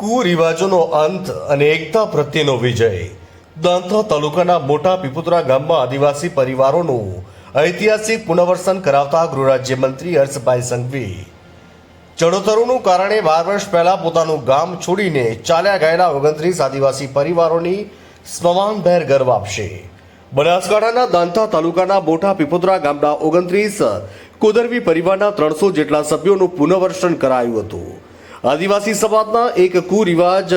કુરિવાજોનો અંત અને એકતા પ્રત્યેનો વિજય. દાંતા તાલુકાના મોટા પીપુત્રા ગામમાં આદિવાસી પરિવારોનું ઐતિહાસિક પુનર્વસન કરાવતા ગૃહરાજ્યમંત્રી હર્ષભાઈ સંઘવી. ચડોતરોનું કારણે બાર વર્ષ પહેલાં પોતાનું ગામ છોડીને ચાલ્યા ગયેલા ઓગણત્રીસ આદિવાસી પરિવારોની સ્મવાનભેર ગર્વ આપશે. બનાસકાંઠાના દાંતા તાલુકાના મોટા પીપોદરા ગામના ઓગણત્રીસ કોદરવી પરિવારના ત્રણસો જેટલા સભ્યોનું પુનર્વસન કરાયું હતું. આદિવાસી સમાજના એક કુરિવાજ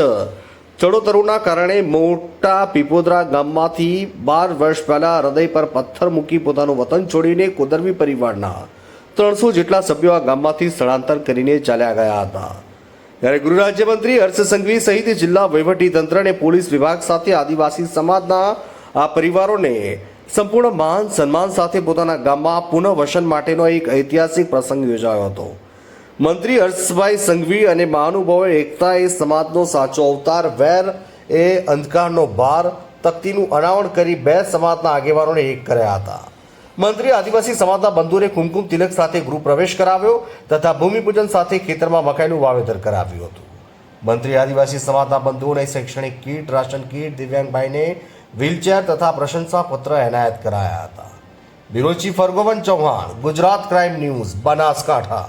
ચડોતરોના કારણે મોટા પીપોદરા ગામમાંથી બાર વર્ષ પહેલા હૃદય પર પથ્થર મૂકી પોતાનું વતન છોડીને કોદરવી પરિવારના ત્રણસો જેટલા સભ્યો આ ગામમાંથી સ્થળાંતર કરીને ચાલ્યા ગયા હતા. ત્યારે ગૃહ રાજ્યમંત્રી હર્ષ સંઘવી સહિત જિલ્લા વહીવટી તંત્ર અને પોલીસ વિભાગ સાથે આદિવાસી સમાજના આ પરિવારોને સંપૂર્ણ માન સન્માન સાથે પોતાના ગામમાં પુનઃવસન માટેનો એક ઐતિહાસિક પ્રસંગ યોજાયો હતો. મંત્રી હર્ષભાઈ સંઘવી અને મહાનુભાવે એકતા એ સમાજનો સાચો અવતાર, વેર એ અંધકારનો ભાર, તકતીનું અનાવરણ કરી બે સમાજના આગેવાનોને એક કર્યા હતા. મંત્રી આદિવાસી સમાજના બંધુને કુમકુમ તિલક સાથે ગૃહ પ્રવેશ કરાવ્યો તથા ભૂમિપૂજન સાથે ખેતરમાં મકાઈનું વાવેતર કરાવ્યું હતું. મંત્રી આદિવાસી સમાજના બંધુઓને શૈક્ષણિક કીટ, રાશન કીટ, દિવ્યાંગભાઈને વ્હીલચેર તથા પ્રશંસાપત્ર એનાયત કરાયા હતા. Bureau chief Hargovan Chauhan, Gujarat crime news, Banaskantha.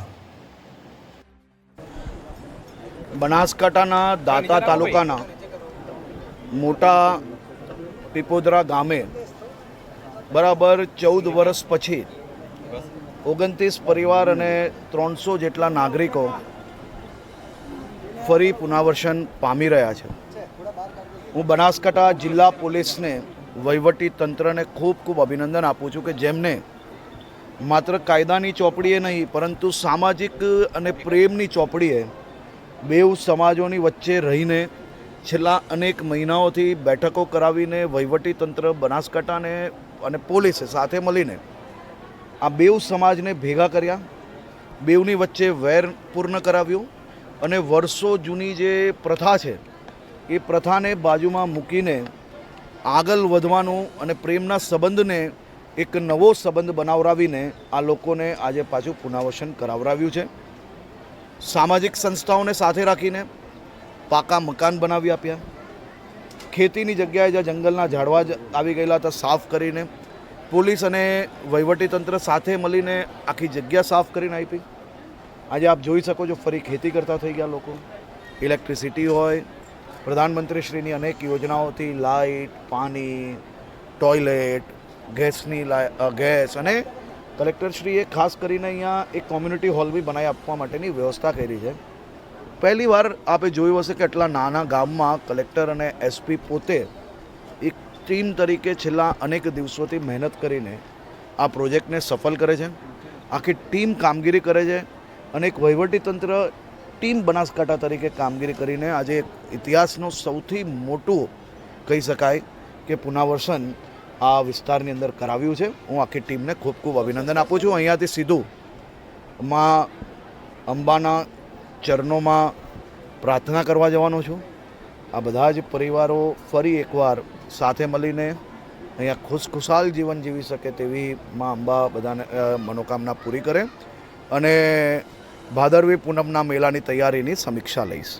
બનાસકાંઠાના દાતા તાલુકાના મોટા પીપોદરા ગામે બરાબર ચૌદ વર્ષ પછી ઓગણત્રીસ પરિવાર અને ત્રણસો જેટલા નાગરિકો ફરી પુનર્વસન પામી રહ્યા છે. હું બનાસકાંઠા જિલ્લા પોલીસને વહીવટી તંત્રને ખૂબ ખૂબ અભિનંદન આપું છું કે જેમને માત્ર કાયદાની ચોપડીએ નહીં પરંતુ સામાજિક અને પ્રેમની ચોપડીએ બેઉ સમાજોની વચ્ચે રહીને છેલ્લા અનેક મહિનાઓથી બેઠકો કરાવીને વહીવટી તંત્ર બનાસકાંઠાને અને પોલીસે સાથે મળીને આ બેઉ સમાજને ભેગા કર્યા. બેઉની વચ્ચે વેર પૂર્ણ કરાવ્યું અને વર્ષો જૂની જે પ્રથા છે, એ પ્રથાને બાજુમાં મૂકીને આગળ વધવાનું અને પ્રેમના સંબંધને એક નવો સંબંધ બનાવરાવીને આ લોકોને આજે પાછું પુનર્વસન કરાવરાવ્યું છે. સામાજિક સંસ્થાઓને સાથે રાખીને પાકા મકાન બનાવી આપ્યા. ખેતીની જગ્યાએ જ્યાં જંગલના ઝાડવા જ આવી ગયેલા હતા, સાફ કરીને પોલીસ અને વહીવટીતંત્ર સાથે મળીને આખી જગ્યા સાફ કરીને આપી. આજે આપ જોઈ શકો છો, ફરી ખેતી કરતા થઈ ગયા લોકો. ઇલેક્ટ્રિસિટી હોય, પ્રધાનમંત્રીશ્રીની અનેક યોજનાઓથી લાઇટ, પાણી, ટોયલેટ, ગેસની લા- ગેસ અને કલેક્ટરશ્રીએ ખાસ કરીને અહીંયા એક કોમ્યુનિટી હોલ બી બનાવી આપવા માટેની વ્યવસ્થા કરી છે. પહેલી વાર આપે જોયું હશે કે આટલા નાના ગામમાં કલેક્ટર અને એસપી પોતે એક ટીમ તરીકે છેલ્લા અનેક દિવસોથી મહેનત કરીને આ પ્રોજેક્ટને સફળ કરે છે. આખી ટીમ કામગીરી કરે છે અને એક વહીવટીતંત્ર ટીમ બનાસકાંઠા તરીકે કામગીરી કરીને આજે ઇતિહાસનું સૌથી મોટું કહી શકાય કે પુનર્વસન આ વિસ્તારની અંદર કરાવ્યું છે. હું આખી ટીમને ખૂબ ખૂબ અભિનંદન આપું છું. અહીંયાથી સીધું માં અંબાના ચરણોમાં પ્રાર્થના કરવા જવાનો છું. આ બધા જ પરિવારો ફરી એકવાર સાથે મળીને અહીંયા ખુશખુશાલ જીવન જીવી શકે તેવી માં અંબા બધાને મનોકામના પૂરી કરે અને ભાદરવી પૂનમના મેળાની તૈયારીની સમીક્ષા લઈશ.